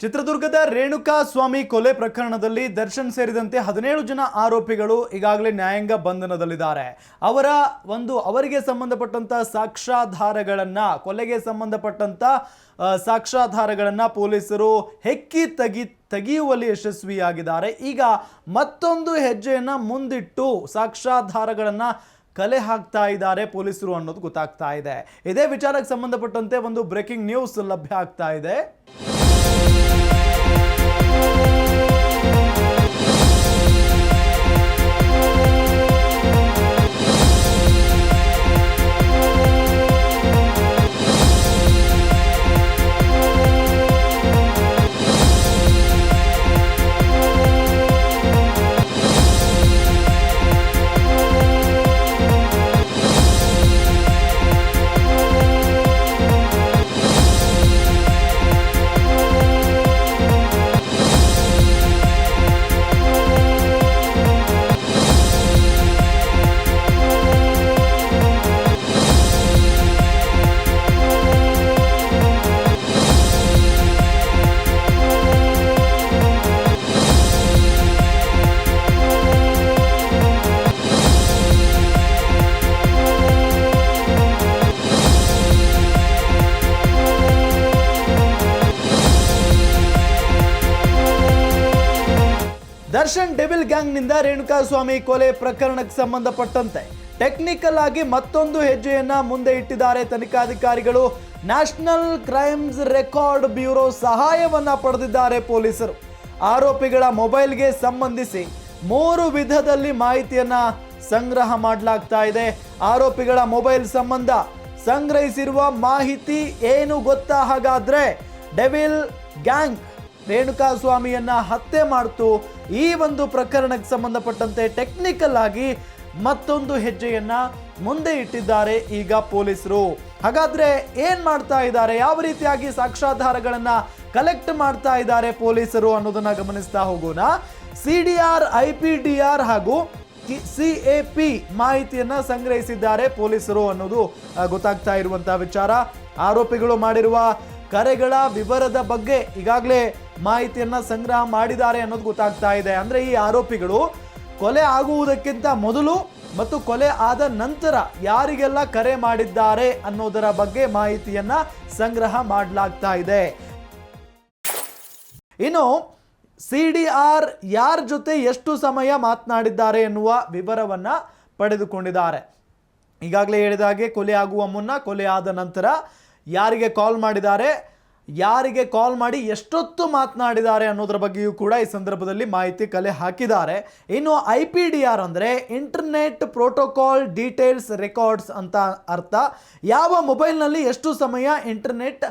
ಚಿತ್ರದುರ್ಗದ ರೇಣುಕಾ ಸ್ವಾಮಿ ಕೊಲೆ ಪ್ರಕರಣದಲ್ಲಿ ದರ್ಶನ್ ಸೇರಿದಂತೆ ಹದಿನೇಳು ಜನ ಆರೋಪಿಗಳು ಈಗಾಗಲೇ ನ್ಯಾಯಾಂಗ ಬಂಧನದಲ್ಲಿದ್ದಾರೆ. ಅವರ ಒಂದು ಅವರಿಗೆ ಸಂಬಂಧಪಟ್ಟಂತ ಸಾಕ್ಷ್ಯಾಧಾರಗಳನ್ನು, ಕೊಲೆಗೆ ಸಂಬಂಧಪಟ್ಟಂತ ಸಾಕ್ಷ್ಯಾಧಾರಗಳನ್ನು ಪೊಲೀಸರು ಹೆಕ್ಕಿ ತೆಗಿ, ತೆಗೆಯುವಲ್ಲಿ ಯಶಸ್ವಿಯಾಗಿದ್ದಾರೆ. ಈಗ ಮತ್ತೊಂದು ಹೆಜ್ಜೆಯನ್ನ ಮುಂದಿಟ್ಟು ಸಾಕ್ಷ್ಯಾಧಾರಗಳನ್ನು ಕಲೆ ಹಾಕ್ತಾ ಇದ್ದಾರೆ ಪೊಲೀಸರು ಅನ್ನೋದು ಗೊತ್ತಾಗ್ತಾ ಇದೆ. ಇದೇ ವಿಚಾರಕ್ಕೆ ಸಂಬಂಧಪಟ್ಟಂತೆ ಒಂದು ಬ್ರೇಕಿಂಗ್ ನ್ಯೂಸ್ ಲಭ್ಯ ಆಗ್ತಾ ಇದೆ. Thank you ದರ್ಶನ್ ಡೆವಿಲ್ ಗ್ಯಾಂಗ್ನಿಂದ ರೇಣುಕಾ ಸ್ವಾಮಿ ಕೊಲೆ ಪ್ರಕರಣಕ್ಕೆ ಸಂಬಂಧಪಟ್ಟಂತೆ ಟೆಕ್ನಿಕಲ್ ಆಗಿ ಮತ್ತೊಂದು ಹೆಜ್ಜೆಯನ್ನ ಮುಂದೆ ಇಟ್ಟಿದ್ದಾರೆ ತನಿಖಾಧಿಕಾರಿಗಳು. ನ್ಯಾಷನಲ್ ಕ್ರೈಮ್ಸ್ ರೆಕಾರ್ಡ್ ಬ್ಯೂರೋ ಸಹಾಯವನ್ನ ಪಡೆದಿದ್ದಾರೆ ಪೊಲೀಸರು. ಆರೋಪಿಗಳ ಮೊಬೈಲ್ಗೆ ಸಂಬಂಧಿಸಿ ಮೂರು ವಿಧದಲ್ಲಿ ಮಾಹಿತಿಯನ್ನ ಸಂಗ್ರಹ ಮಾಡಲಾಗ್ತಾ ಇದೆ. ಆರೋಪಿಗಳ ಮೊಬೈಲ್ ಸಂಬಂಧ ಸಂಗ್ರಹಿಸಿರುವ ಮಾಹಿತಿ ಏನು ಗೊತ್ತಾ ಹಾಗಾದ್ರೆ ಡೆವಿಲ್ ಗ್ಯಾಂಗ್ ರೇಣುಕಾ ಸ್ವಾಮಿಯನ್ನ ಹತ್ಯೆ ಮಾಡ್ತು. ಈ ಒಂದು ಪ್ರಕರಣಕ್ಕೆ ಸಂಬಂಧಪಟ್ಟಂತೆ ಟೆಕ್ನಿಕಲ್ ಆಗಿ ಮತ್ತೊಂದು ಹೆಜ್ಜೆಯನ್ನ ಮುಂದೆ ಇಟ್ಟಿದ್ದಾರೆ ಈಗ ಪೊಲೀಸರು. ಹಾಗಾದ್ರೆ ಏನ್ ಮಾಡ್ತಾ ಇದ್ದಾರೆ? ಯಾವ ರೀತಿಯಾಗಿ ಸಾಕ್ಷ್ಯಾಧಾರಗಳನ್ನ ಕಲೆಕ್ಟ್ ಮಾಡ್ತಾ ಇದ್ದಾರೆ ಪೊಲೀಸರು ಅನ್ನೋದನ್ನ ಗಮನಿಸ್ತಾ ಹೋಗೋಣ. C D R I P D R ಹಾಗೂ ಸಿ ಎ ಪಿ ಮಾಹಿತಿಯನ್ನ ಸಂಗ್ರಹಿಸಿದ್ದಾರೆ ಪೊಲೀಸರು ಅನ್ನೋದು ಗೊತ್ತಾಗ್ತಾ ಇರುವಂತಹ ವಿಚಾರ. ಆರೋಪಿಗಳು ಮಾಡಿರುವ ಕರೆಗಳ ವಿವರದ ಬಗ್ಗೆ ಈಗಾಗಲೇ ಮಾಹಿತಿಯನ್ನ ಸಂಗ್ರಹ ಮಾಡಿದ್ದಾರೆ ಅನ್ನೋದು ಗೊತ್ತಾಗ್ತಾ ಇದೆ. ಅಂದ್ರೆ ಈ ಆರೋಪಿಗಳು ಕೊಲೆ ಆಗುವುದಕ್ಕಿಂತ ಮೊದಲು ಮತ್ತು ಕೊಲೆ ಆದ ನಂತರ ಯಾರಿಗೆಲ್ಲ ಕರೆ ಮಾಡಿದ್ದಾರೆ ಅನ್ನೋದರ ಬಗ್ಗೆ ಮಾಹಿತಿಯನ್ನ ಸಂಗ್ರಹ ಮಾಡಲಾಗ್ತಾ ಇದೆ. ಇನ್ನು ಸಿ ಡಿ ಆರ್ ಯಾರ ಜೊತೆ ಎಷ್ಟು ಸಮಯ ಮಾತನಾಡಿದ್ದಾರೆ ಎನ್ನುವ ವಿವರವನ್ನ ಪಡೆದುಕೊಂಡಿದ್ದಾರೆ. ಈಗಾಗಲೇ ಹೇಳಿದ ಹಾಗೆ ಕೊಲೆ ಆಗುವ ಮುನ್ನ, ಕೊಲೆ ಆದ ನಂತರ ಯಾರಿಗೆ ಕಾಲ್ ಮಾಡಿದ್ದಾರೆ ಯಾರಿಗೆ ಕಾಲ್ ಮಾಡಿ ಎಷ್ಟೊತ್ತು ಮಾತನಾಡಿದ್ದಾರೆ ಅನ್ನೋದ್ರ ಬಗ್ಗೆಯೂ ಕೂಡ ಈ ಸಂದರ್ಭದಲ್ಲಿ ಮಾಹಿತಿ ಕಲೆ ಹಾಕಿದ್ದಾರೆ. ಇನ್ನು ಐ ಪಿ ಡಿ ಆರ್ ಅಂದರೆ ಇಂಟರ್ನೆಟ್ ಪ್ರೋಟೋಕಾಲ್ ಡೀಟೇಲ್ಸ್ ರೆಕಾರ್ಡ್ಸ್ ಅಂತ ಅರ್ಥ. ಯಾವ ಮೊಬೈಲ್ನಲ್ಲಿ ಎಷ್ಟು ಸಮಯ ಇಂಟರ್ನೆಟ್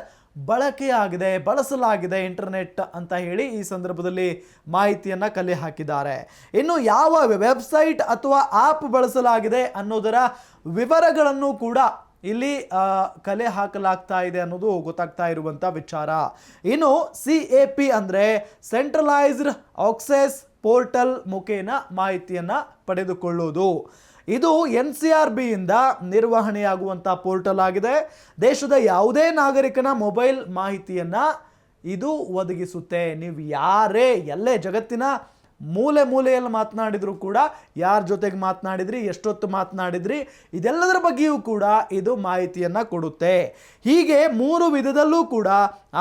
ಬಳಕೆಯಾಗಿದೆ, ಬಳಸಲಾಗಿದೆ ಇಂಟರ್ನೆಟ್ ಅಂತ ಹೇಳಿ ಈ ಸಂದರ್ಭದಲ್ಲಿ ಮಾಹಿತಿಯನ್ನು ಕಲೆ ಹಾಕಿದ್ದಾರೆ. ಇನ್ನು ಯಾವ ವೆಬ್ಸೈಟ್ ಅಥವಾ ಆ್ಯಪ್ ಬಳಸಲಾಗಿದೆ ಅನ್ನೋದರ ವಿವರಗಳನ್ನು ಕೂಡ ಇಲ್ಲಿ ಕಲೆ ಹಾಕಲಾಗ್ತಾ ಇದೆ ಅನ್ನೋದು ಗೊತ್ತಾಗ್ತಾ ಇರುವಂಥ ವಿಚಾರ. ಇನ್ನು ಸಿ ಎ ಪಿ ಅಂದರೆ ಸೆಂಟ್ರಲೈಸ್ಡ್ ಆಕ್ಸೆಸ್ ಪೋರ್ಟಲ್ ಮುಖೇನ ಮಾಹಿತಿಯನ್ನು ಪಡೆದುಕೊಳ್ಳುವುದು ಇದು ಎನ್ ಸಿ ಆರ್ ಬಿಯಿಂದ ನಿರ್ವಹಣೆಯಾಗುವಂಥ ಪೋರ್ಟಲ್ ಆಗಿದೆ. ದೇಶದ ಯಾವುದೇ ನಾಗರಿಕನ ಮೊಬೈಲ್ ಮಾಹಿತಿಯನ್ನು ಇದು ಒದಗಿಸುತ್ತೆ. ನೀವು ಯಾರೇ, ಎಲ್ಲೇ ಜಗತ್ತಿನ ಮೂಲೆ ಮೂಲೆಯಲ್ಲಿ ಮಾತನಾಡಿದರೂ ಕೂಡ ಯಾರ ಜೊತೆಗೆ ಮಾತನಾಡಿದ್ರಿ, ಎಷ್ಟೊತ್ತು ಮಾತನಾಡಿದ್ರಿ, ಇದೆಲ್ಲದರ ಬಗ್ಗೆಯೂ ಕೂಡ ಇದು ಮಾಹಿತಿಯನ್ನು ಕೊಡುತ್ತೆ. ಹೀಗೆ ಮೂರು ವಿಧದಲ್ಲೂ ಕೂಡ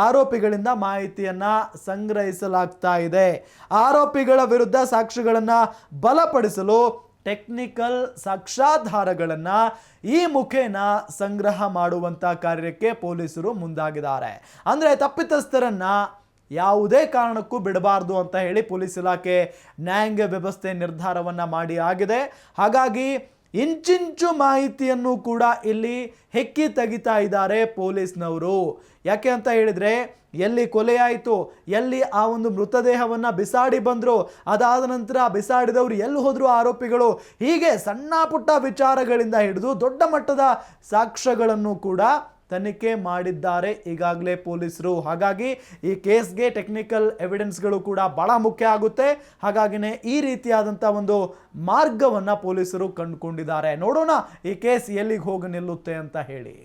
ಆರೋಪಿಗಳಿಂದ ಮಾಹಿತಿಯನ್ನು ಸಂಗ್ರಹಿಸಲಾಗ್ತಾ ಇದೆ. ಆರೋಪಿಗಳ ವಿರುದ್ಧ ಸಾಕ್ಷಿಗಳನ್ನು ಬಲಪಡಿಸಲು ಟೆಕ್ನಿಕಲ್ ಸಾಕ್ಷ್ಯಾಧಾರಗಳನ್ನು ಈ ಮುಖೇನ ಸಂಗ್ರಹ ಮಾಡುವಂಥ ಕಾರ್ಯಕ್ಕೆ ಪೊಲೀಸರು ಮುಂದಾಗಿದ್ದಾರೆ. ಅಂದರೆ ತಪ್ಪಿತಸ್ಥರನ್ನ ಯಾವುದೇ ಕಾರಣಕ್ಕೂ ಬಿಡಬಾರ್ದು ಅಂತ ಹೇಳಿ ಪೊಲೀಸ್ ಇಲಾಖೆ ನ್ಯಾಯಾಂಗ ವ್ಯವಸ್ಥೆ ನಿರ್ಧಾರವನ್ನು ಮಾಡಿ ಆಗಿದೆ. ಹಾಗಾಗಿ ಇಂಚಿಂಚು ಮಾಹಿತಿಯನ್ನು ಕೂಡ ಇಲ್ಲಿ ಹೆಕ್ಕಿ ತೆಗಿತಾ ಇದ್ದಾರೆ ಪೊಲೀಸ್ನವರು. ಯಾಕೆ ಅಂತ ಹೇಳಿದ್ರೆ, ಎಲ್ಲಿ ಕೊಲೆಯಾಯಿತು, ಎಲ್ಲಿ ಆ ಒಂದು ಮೃತದೇಹವನ್ನು ಬಿಸಾಡಿ ಬಂದರು, ಅದಾದ ನಂತರ ಬಿಸಾಡಿದವರು ಎಲ್ಲಿ ಹೋದರು ಆರೋಪಿಗಳು, ಹೀಗೆ ಸಣ್ಣ ಪುಟ್ಟ ವಿಚಾರಗಳಿಂದ ಹಿಡಿದು ದೊಡ್ಡ ಮಟ್ಟದ ಸಾಕ್ಷ್ಯಗಳನ್ನು ಕೂಡ ತನಿಖೆ ಮಾಡಿದ್ದಾರೆ ಈಗಾಗಲೇ ಪೊಲೀಸರು. ಹಾಗಾಗಿ ಈ ಕೇಸ್ಗೆ ಟೆಕ್ನಿಕಲ್ ಎವಿಡೆನ್ಸ್ಗಳು ಕೂಡ ಬಹಳ ಮುಖ್ಯ ಆಗುತ್ತೆ. ಹಾಗಾಗಿನೇ ಈ ರೀತಿಯಾದಂಥ ಒಂದು ಮಾರ್ಗವನ್ನು ಪೊಲೀಸರು ಕಂಡುಕೊಂಡಿದ್ದಾರೆ. ನೋಡೋಣ ಈ ಕೇಸ್ ಎಲ್ಲಿಗೆ ಹೋಗಿ ನಿಲ್ಲುತ್ತೆ ಅಂತ ಹೇಳಿ.